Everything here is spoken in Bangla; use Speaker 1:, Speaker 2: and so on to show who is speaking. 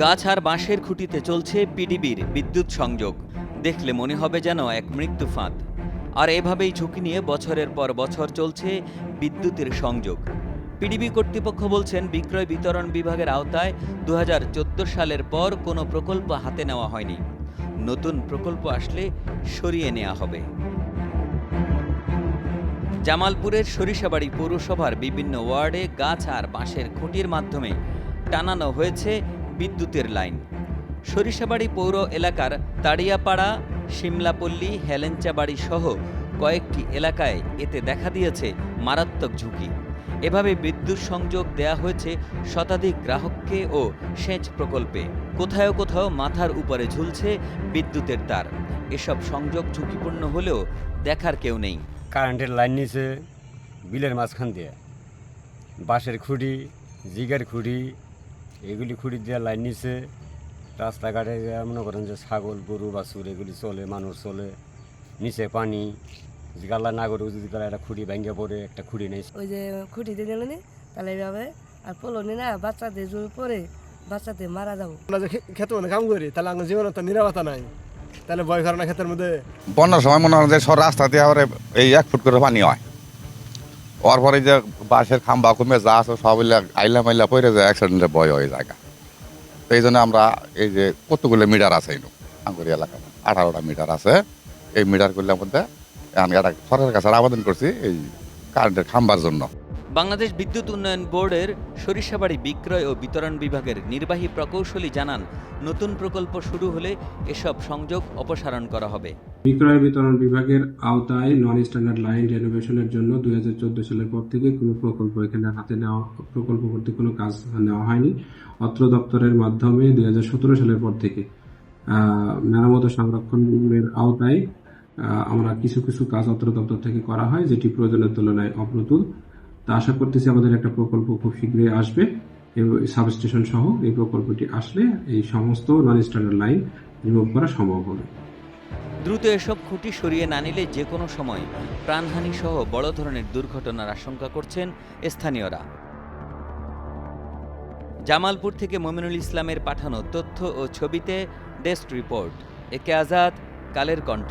Speaker 1: গাছ আর বাঁশের খুঁটিতে চলছে পিডিবির বিদ্যুৎ সংযোগ। দেখলে মনে হবে যেন এক মৃত্যু ফাঁদ। আর এভাবেই ঝুঁকি নিয়ে বছরের পর বছর চলছে বিদ্যুতের সংযোগ। পিডিবি কর্তৃপক্ষ বলছেন, বিক্রয় বিতরণ বিভাগের আওতায় দু হাজার চোদ্দ সালের পর কোনো প্রকল্প হাতে নেওয়া হয়নি। নতুন প্রকল্প আসলে সরিয়ে নেওয়া হবে। জামালপুরের সরিষাবাড়ি পৌরসভার বিভিন্ন ওয়ার্ডে গাছ আর বাঁশের খুঁটির মাধ্যমে টানানো হয়েছে বিদ্যুতের লাইন। সরিষাবাড়ি পৌর এলাকার তাড়িয়াপাড়া সিমলাপল্লী হেলেঞ্চাবাড়ি সহ কয়েকটি এলাকায় এতে দেখা দিয়েছে মারাত্মক ঝুঁকি। এভাবে বিদ্যুৎ সংযোগ দেয়া হয়েছে শতাধিক গ্রাহককে ও সেচ প্রকল্পে। কোথাও কোথাও মাথার উপরে ঝুলছে বিদ্যুতের তার। এসব সংযোগ ঝুঁকিপূর্ণ হলেও দেখার কেউ নেই।
Speaker 2: কারেন্টের লাইন নিচে, বিলের মাঝখান দিয়ে। বাঁশের খুঁড়ি জিগের খুঁড়ি এগুলি খুঁড়ি দিয়ে লাইন নিচে রাস্তাঘাটে মনে করেন যে ছাগল গরু বাছুর এগুলি চলে মানুষ চলে নিচে পানি গালা না করে যদি তারা একটা খুঁড়ি ভেঙে পড়ে একটা খুঁড়ি নেই।
Speaker 3: ওই যে খুঁটি দিয়ে দিল নি তাহলে এইভাবে আর পলনি না বাচ্চাদের জমি পরে বাচ্চাদের মারা যাব।
Speaker 4: আমরা যে খে- খেতে মধ্যে কাম করি তাহলে আমার জীবনে তো নিরাপত্তা নাই। তাহলে ভয় করে না ক্ষেতের মধ্যে?
Speaker 5: বন্যার সময় মনে হয় যে সব রাস্তা দিয়ে আবার এই এক ফুট করে পানি হয়। ওর পরে যে বাঁশের খাম্বা কমে যা আছে সব আইলা মাইলা পড়ে যায় অ্যাক্সিডেন্টের ভয় হয়ে জায়গা। তো এই জন্য আমরা এই যে কতগুলো মিটার আছে এনু, আঙ্গুরি এলাকা আঠারোটা মিটার আছে। এই মিটারগুলোর মধ্যে সরকারের কাছে আবেদন করছি এই কারেন্টের খাম্বার জন্য।
Speaker 1: বাংলাদেশ বিদ্যুৎ উন্নয়ন বোর্ডের সরিষাবাড়ি বিক্রয় ও বিতরণ বিভাগের নির্বাহী প্রকৌশলী জানান, নতুন প্রকল্প শুরু হলে এসব সংযোগ অপসারণ করা হবে।
Speaker 6: বিক্রয় বিতরণ বিভাগের আওতায় নন স্ট্যান্ডার্ড লাইন রেনোভেশনের জন্য দুই সালের পর থেকে কোনো প্রকল্প এখানে হাতে নেওয়া, প্রকল্প করতে কোনো কাজ নেওয়া হয়নি। অত্র দপ্তরের মাধ্যমে দুই হাজার সতেরো সালের পর থেকে মেরামত সংরক্ষণের আওতায় আমরা কিছু কিছু কাজ অত্র দপ্তর থেকে করা হয়, যেটি প্রয়োজনের তুলনায় অপ্রতুল। তা আশা করতেছি আমাদের একটা প্রকল্প খুব শীঘ্রই আসবে। সাবস্টেশন সহ এই প্রকল্পটি আসলে এই সমস্ত নন স্ট্যান্ডার্ড লাইন রিমুভ করা সম্ভব হবে।
Speaker 1: দ্রুত এসব খুঁটি সরিয়ে না নিলে যে কোনো সময় প্রাণহানি সহ বড় ধরনের দুর্ঘটনার আশঙ্কা করছেন স্থানীয়রা। জামালপুর থেকে মমিনুল ইসলামের পাঠানো তথ্য ও ছবিতে ডেস্ক রিপোর্ট। একে আজাদ, কালের কণ্ঠ।